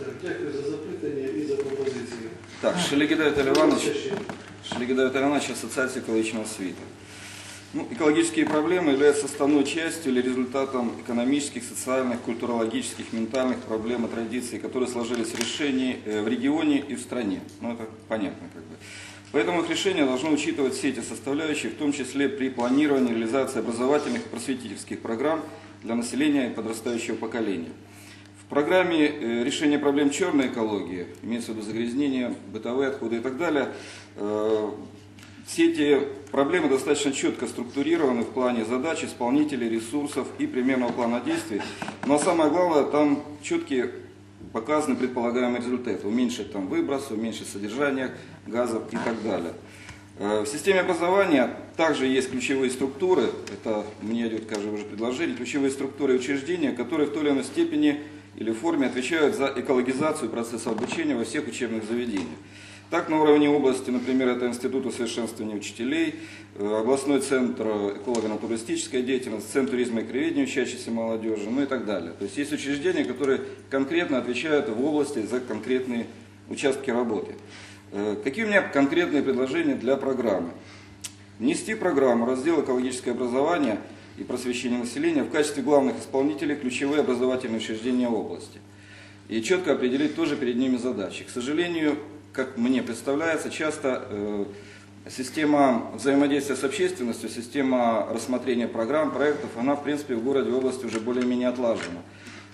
Так, дякую за запитання і за пропозиції. Так, Шелегіда Віталій Іванович, Ще ще. Шелегида Виталий Иванович, Ассоциация экологичного света. Ну, экологические проблемы являются составной частью или результатом экономических, социальных, культурологических, ментальных проблем и традиций, которые сложились в решении э, в регионе и в стране. Ну, это понятно как бы. Поэтому их решение должно учитывать все эти составляющие, в том числе при планировании и реализации образовательных и просветительских программ для населения и подрастающего поколения. Программе э, решения проблем черной экологии, имеется в виду загрязнение, бытовые отходы и так далее, э, все эти проблемы достаточно четко структурированы в плане задач, исполнителей, ресурсов и примерного плана действий. Но самое главное, там четкие показаны предполагаемые результаты. Уменьшить там выброс, уменьшить содержание газов и так далее. Э, В системе образования также есть ключевые структуры, это мне идет, кажется, уже предложение, ключевые структуры учреждения, которые в той или иной степени или форме отвечают за экологизацию процесса обучения во всех учебных заведениях. Так, на уровне области, например, это Институт усовершенствования учителей, э, областной центр эколого-натуристической деятельности, центр туризма и краеведения учащейся молодежи, ну и так далее. То есть есть учреждения, которые конкретно отвечают в области за конкретные участки работы. Э, Какие у меня конкретные предложения для программы? Внести программу раздел экологическое образование и просвещение населения в качестве главных исполнителей ключевые образовательные учреждения области. И четко определить тоже перед ними задачи. К сожалению, как мне представляется, часто э, система взаимодействия с общественностью, система рассмотрения программ, проектов, она в принципе в городе, в области уже более-менее отлажена.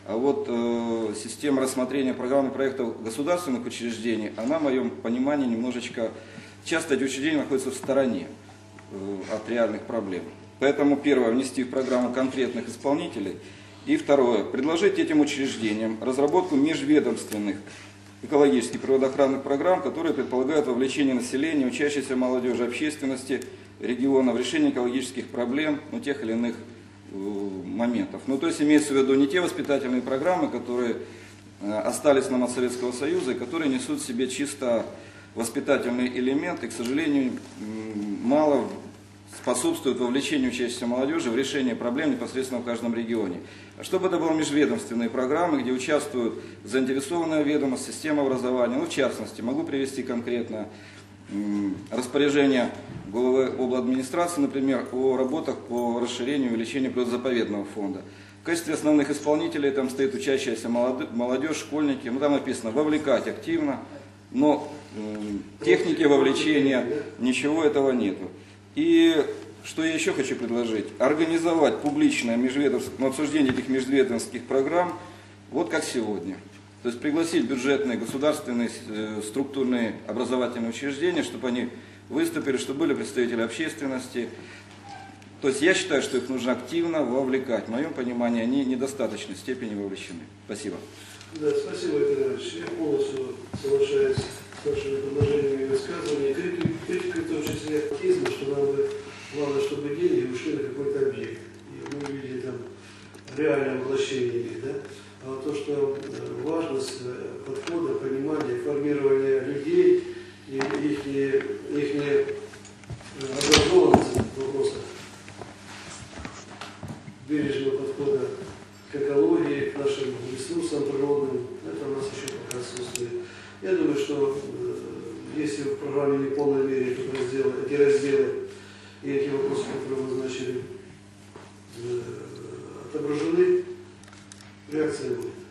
А вот э, система рассмотрения программ и проектов государственных учреждений, она в моем понимании немножечко, часто эти учреждения находятся в стороне э, от реальных проблем. Поэтому первое, внести в программу конкретных исполнителей. И второе, предложить этим учреждениям разработку межведомственных экологических природоохранных программ, которые предполагают вовлечение населения, учащейся молодежи, общественности региона в решение экологических проблем, ну, тех или иных э, моментов. Ну, то есть имеется в виду не те воспитательные программы, которые э, остались нам от Советского Союза, и которые несут в себе чисто воспитательный элемент, и, к сожалению, мало способствует вовлечению учащейся молодежи в решение проблем непосредственно в каждом регионе. Чтобы это были межведомственные программы, где участвуют заинтересованная ведомость, система образования. Ну, в частности, могу привести конкретно распоряжение главы обладминистрации, например, о работах по расширению и увеличению природозаповедного фонда. В качестве основных исполнителей там стоит учащаяся молодежь, школьники. Ну, там написано «вовлекать активно», но техники вовлечения, ничего этого нету. И что я еще хочу предложить? Организовать публичное межведомственное ну, обсуждение этих межведомственных программ, вот как сегодня. То есть пригласить бюджетные, государственные, э, структурные образовательные учреждения, чтобы они выступили, чтобы были представители общественности. То есть я считаю, что их нужно активно вовлекать. В моем понимании они недостаточной степени вовлечены. Спасибо. Да, спасибо, Игорь Иванович. Я полностью соглашаюсь вашими предложениями и высказываниями. Критика, в том числе атеизма, что нам бы главное, чтобы деньги ушли на какой-то объект. И мы увидели там реальное воплощение их, да? А то, что э, важность э, подхода, понимания, формирования людей и их, их образованность в вопросах бережного подхода к экологии, к нашим ресурсам природным, это у нас еще пока отсутствует. Я думаю, что э, если в программе не в полной мере эти разделы, эти разделы и эти вопросы, которые вы назначили, э, отображены, реакция будет.